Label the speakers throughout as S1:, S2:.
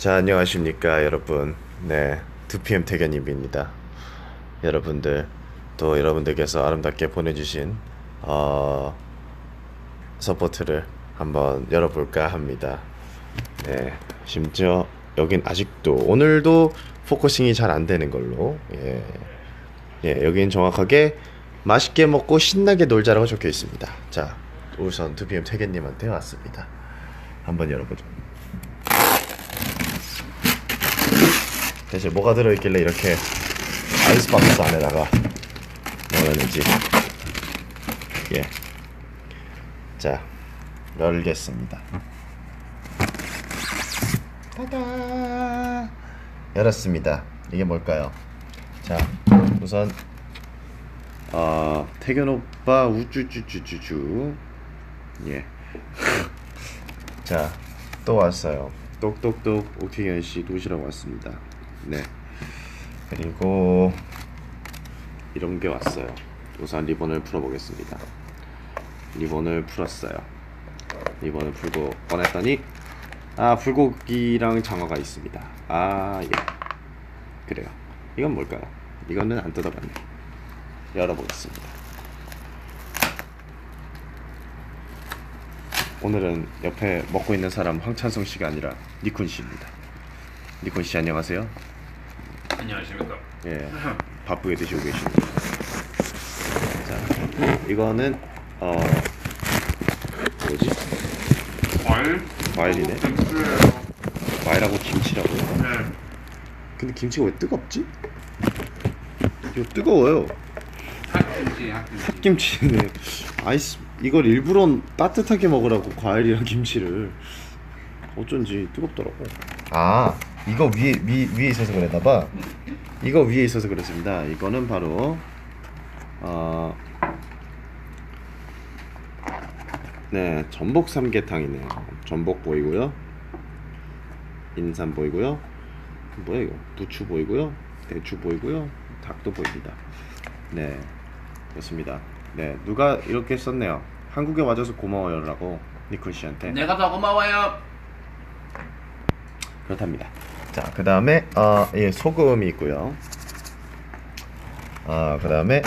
S1: 자, 안녕하십니까, 여러분. 네, 2PM 태견님입니다. 여러분들, 또 여러분들께서 아름답게 보내주신, 어, 서포트를 한번 열어볼까 합니다. 네, 심지어 여긴 아직도, 오늘도 포커싱이 잘 안 되는 걸로, 예. 예, 여긴 정확하게 맛있게 먹고 신나게 놀자라고 적혀 있습니다. 자, 우선 2PM 태견님한테 왔습니다. 한번 열어보죠. 대체 뭐가 들어있길래 이렇게 아이스박스 안에다가 넣어놨는지 예. 자 열겠습니다 따다 열었습니다 이게 뭘까요 자 우선 어, 태견 오빠 우쭈쭈쭈쭈쭈 예. 자, 또 왔어요. 똑똑똑 옥태견 씨 도시락 왔습니다. 네. 그리고 이런 게 왔어요. 우선 리본을 풀어보겠습니다. 리본을 풀었어요. 리본을 풀고 꺼냈더니 아 불고기랑 장어가 있습니다. 아 예. 그래요. 이건 뭘까요? 이거는 안 뜯어봤네. 열어보겠습니다. 오늘은 옆에 먹고 있는 사람 황찬성 씨가 아니라 니쿤 씨입니다. 니쿤 씨 안녕하세요.
S2: 안녕하십니까.
S1: 예, 바쁘게 드시고 계십니다. 자, 이거는 어 뭐지?
S2: 과일?
S1: 과일이네. 과일하고 김치라고요.
S2: 네.
S1: 근데 김치가 왜 뜨겁지? 이거 뜨거워요.
S2: 핫김치, 핫김치.
S1: 핫김치는 아이스 이걸 일부러 따뜻하게 먹으라고 과일이랑 김치를 어쩐지 뜨겁더라고. 아 이거 위에 위, 위에 있어서 그랬나 봐. 이거 위에 있어서 그랬습니다. 이거는 바로 어, 네 전복 삼계탕이네요. 전복 보이고요, 인삼 보이고요, 뭐야 이거 부추 보이고요, 대추 보이고요, 닭도 보입니다. 네 그렇습니다. 네, 누가 이렇게 썼네요. 한국에 와줘서 고마워요라고 니쿤 씨한테.
S2: 내가 더 고마워요.
S1: 그렇답니다. 자, 그 다음에 어, 예, 소금이 있고요. 아, 그 다음에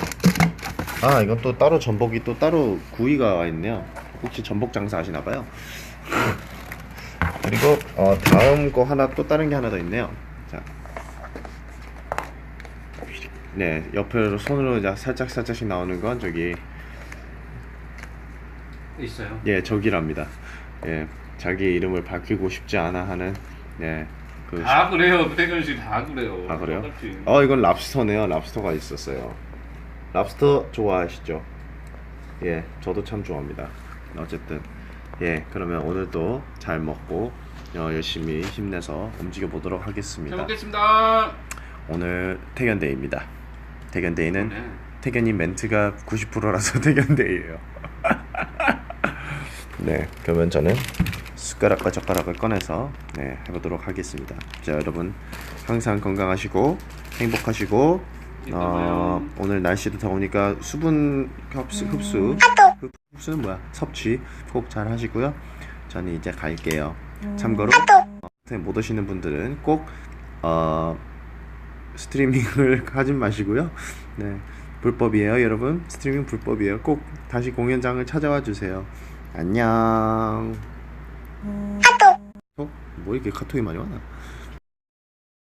S1: 아, 이건 또 따로 전복이 또 따로 구이가 와 있네요. 혹시 전복 장사 하시나 봐요. 그리고 어, 다음 거 하나 또 다른 게 하나 더 있네요. 자. 네, 옆으로 손으로 이제 살짝 살짝씩 나오는 건 저기
S2: 있어요.
S1: 예, 저기랍니다. 예, 자기 이름을 밝히고 싶지 않아 하는 예, 그
S2: 다 그래요. 태균 씨다 그래요.
S1: 아 그래요?
S2: 똑같이.
S1: 어 이건 랍스터네요. 랍스터가 있었어요. 랍스터 좋아하시죠? 예, 저도 참 좋아합니다. 어쨌든 예, 그러면 오늘도 잘 먹고 어, 열심히 힘내서 움직여 보도록
S2: 잘
S1: 하겠습니다.
S2: 먹겠습니다.
S1: 오늘 태견데이입니다. 태견데이는
S2: 네.
S1: 태견이 멘트가 90%라서 태견데이예요. 네, 그러면 저는 숟가락과 젓가락을 꺼내서 네, 해보도록 하겠습니다. 자, 여러분 항상 건강하시고 행복하시고 어, 오늘 날씨도 더우니까 수분 흡수 흡수 흡- 흡수는 뭐야? 섭취 꼭잘 하시고요. 저는 이제 갈게요. 참고로 어, 못 오시는 분들은 꼭 어, 스트리밍을 하지 마시고요. 네. 불법이에요, 여러분. 스트리밍 불법이에요. 꼭 다시 공연장을 찾아와 주세요. 안녕. 카톡. 뭐 이렇게 카톡이 많이 와나?